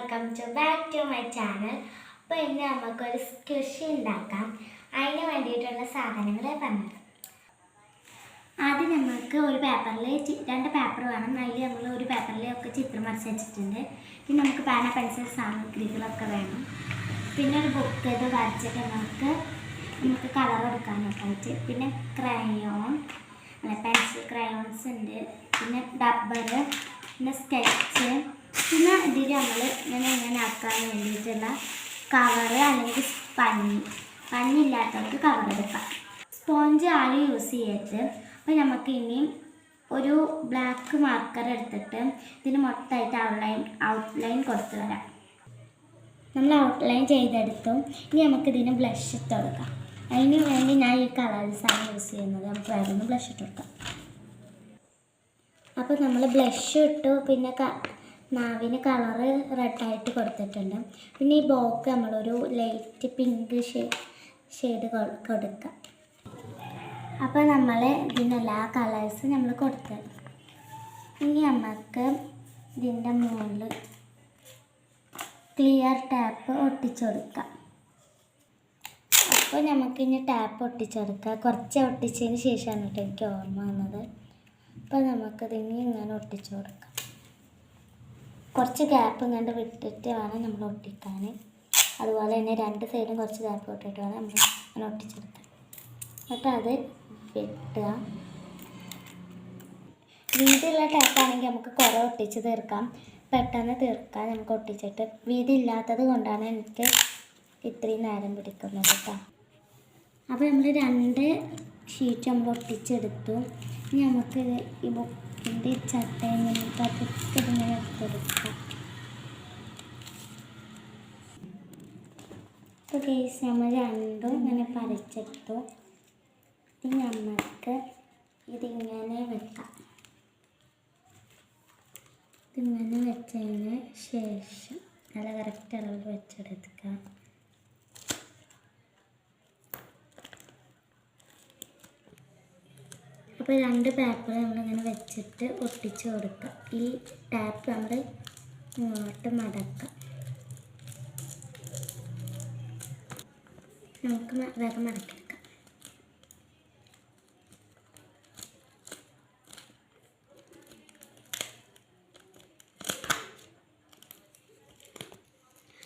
Welcome to back to my channel അപ്പോൾ ഇന്ന് നമുക്കൊരു കൃഷി ഉണ്ടാക്കാം. അതിന് വേണ്ടിയിട്ടുള്ള സാധനങ്ങൾ പറഞ്ഞത്. ആദ്യം നമുക്ക് ഒരു പേപ്പറിൽ രണ്ട് പേപ്പർ വേണം. അതിൽ നമ്മൾ ഒരു പേപ്പറിൽ ഒക്കെ ചിത്രം വരച്ച് വെച്ചിട്ടുണ്ട്. പിന്നെ നമുക്ക് പേന പെൻസിൽ സാമഗ്രികളൊക്കെ വേണം. പിന്നെ ഒരു ബുക്ക് ഇത് വരച്ചിട്ട് നമുക്ക് നമുക്ക് കളർ എടുക്കാനൊക്കെ ആയിട്ട് പിന്നെ ക്രയോൺ അല്ല പെൻസിൽ ക്രയോൺസ് ഉണ്ട്. പിന്നെ ഡബ്ബർ പിന്നെ സ്കെച്ച് പിന്നെ ഇതിൽ നമ്മൾ ഇങ്ങനെ ഇങ്ങനെ ആക്കാൻ വേണ്ടിയിട്ടുള്ള കവറ് അല്ലെങ്കിൽ പഞ്ഞി പഞ്ഞില്ലാത്തവർക്ക് കവർ എടുക്കാം. സ്പോഞ്ച് ആരും യൂസ് ചെയ്യരുത് അപ്പോൾ നമുക്ക് ഇനി ഒരു ബ്ലാക്ക് മാർക്കർ എടുത്തിട്ട് ഇതിന് മൊത്തമായിട്ട് ഔട്ട്ലൈൻ ഔട്ട്ലൈൻ കൊടുത്തു വരാം. നമ്മൾ ഔട്ട്ലൈൻ ചെയ്തെടുത്തു. ഇനി നമുക്ക് ഇതിന് ബ്ലഷ് ഇട്ട് കൊടുക്കാം. അതിന് വേണ്ടി ഞാൻ ഈ കളേഴ്സാണ് യൂസ് ചെയ്യുന്നത്. നമുക്ക് വേറെ ബ്ലഷ് ഇട്ട് കൊടുക്കാം. അപ്പോൾ നമ്മൾ ബ്ലഷ് ഇട്ടു. പിന്നെ നാവിന് കളറ് റെഡായിട്ട് കൊടുത്തിട്ടുണ്ട്. പിന്നെ ഈ ബോക്ക് നമ്മളൊരു ലൈറ്റ് പിങ്ക് ഷെയ്ഡ് കൊടുക്കാം. അപ്പോൾ നമ്മൾ ഇതിനെല്ലാ കളേഴ്സ് നമ്മൾ കൊടുത്തു. ഇനി നമുക്ക് ഇതിന്റെ മുകളിൽ ക്ലിയർ ടാപ്പ് ഒട്ടിച്ചു കൊടുക്കാം. അപ്പോൾ നമുക്കിനി ടാപ്പ് ഒട്ടിച്ചെടുക്കാം കുറച്ച് ഒട്ടിച്ചതിന് ശേഷമാണ് കേട്ടോ എനിക്ക് ഓർമ്മ വന്നത്. അപ്പോൾ നമുക്കിതിനി ഇങ്ങനെ ഒട്ടിച്ചു കൊടുക്കാം. കുറച്ച് ഗ്യാപ്പ് കണ്ട് വിട്ടിട്ട് വേണം നമ്മൾ ഒട്ടിക്കാൻ. അതുപോലെ തന്നെ രണ്ട് സൈഡും കുറച്ച് ഗ്യാപ്പ് വിട്ടിട്ട് വേണം നമ്മൾ അങ്ങനെ ഒട്ടിച്ചെടുക്കാൻ. എന്നിട്ട് അത് വെട്ടുക. വീതിയുള്ള ടാപ്പാണെങ്കിൽ നമുക്ക് കുറേ ഒട്ടിച്ച് തീർക്കാം. പെട്ടെന്ന് തീർക്കാം നമുക്ക് ഒട്ടിച്ചിട്ട്. വീതി ഇല്ലാത്തത് കൊണ്ടാണ് എനിക്ക് ഇത്രയും നേരം പിടിക്കുന്നത് കേട്ടോ അപ്പോൾ നമ്മൾ രണ്ട് ഷീറ്റ് നമ്മൾ ഒട്ടിച്ചെടുത്തു. ഇനി നമുക്ക് ഈ ഈ ബുക്കിന്റെ ചട്ടയും അതൊക്കെ ഇങ്ങനെ കൊടുക്കാം ഇപ്പോൾ കേസ് നമ്മൾ രണ്ടും ഇങ്ങനെ പറിച്ചെടുത്തു. ഇത് നമുക്ക് ഇതിങ്ങനെ വെക്കാം. ഇതിങ്ങനെ വെച്ചതിന് ശേഷം നല്ല കറക്റ്റ് അളവ് വെച്ചെടുക്കാം. അപ്പോൾ രണ്ട് പേപ്പർ നമ്മളിങ്ങനെ വെച്ചിട്ട് ഒട്ടിച്ച് കൊടുക്കുക ഈ ടാപ്പ് നമ്മൾ ഇങ്ങോട്ട് മടക്കാം. നമുക്ക് വേഗം മടക്കിയെടുക്കാം.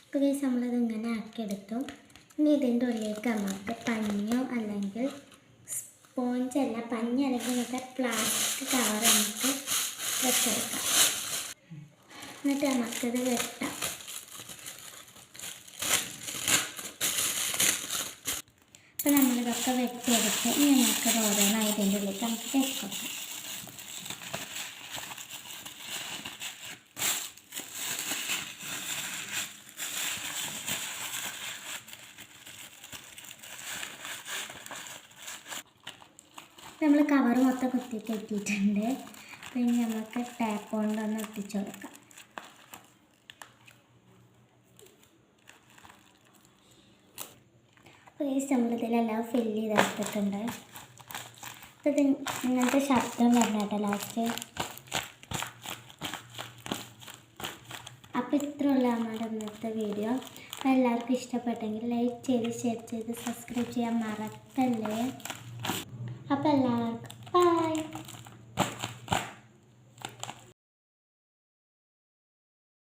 അപ്പോൾ നമ്മളിത് ഇങ്ങനെ ആക്കിയെടുത്തു. ഇനി ഇതിന്റെ ഉള്ളിലേക്ക് നമുക്ക് പഞ്ഞോ അല്ലെങ്കിൽ സ്പോഞ്ച് അല്ല പഞ്ഞി അല്ലെങ്കിൽ നമുക്ക് പ്ലാസ്റ്റിക് കവർ നമുക്ക് വെച്ചെടുക്കാം. എന്നിട്ട് നമുക്കത് വെട്ടാം. അപ്പോൾ നമ്മളിതൊക്കെ വെട്ടിയെടുത്ത് ഇനി നമുക്കത് ഓരോന്നായി ഇതിന്റെ ഉള്ളിലേക്ക് നമുക്ക് കയറ്റി നമ്മൾ കവർ മൊത്തം കുത്തി കെട്ടിയിട്ടുണ്ട് പിന്നെ നമുക്ക് ടാപ്പ് കൊണ്ടൊന്ന് ഒട്ടിച്ചു കൊടുക്കാം. അപ്പോൾ ഈ സംഭവത്തിലെല്ലാം ഫില്ല് ചെയ്തെടുത്തിട്ടുണ്ട് ഇത് ഇങ്ങനത്തെ ശബ്ദം വരണം ലാസ്റ്റ് അപ്പോൾ ഇത്രയുള്ള നമ്മുടെ ഇന്നത്തെ വീഡിയോ എല്ലാവർക്കും ഇഷ്ടപ്പെട്ടെങ്കിൽ ലൈക്ക് ചെയ്ത് ഷെയർ ചെയ്ത് സബ്സ്ക്രൈബ് ചെയ്യാൻ മറക്കല്ലേ. അപ്പോൾ എല്ലാവർക്കും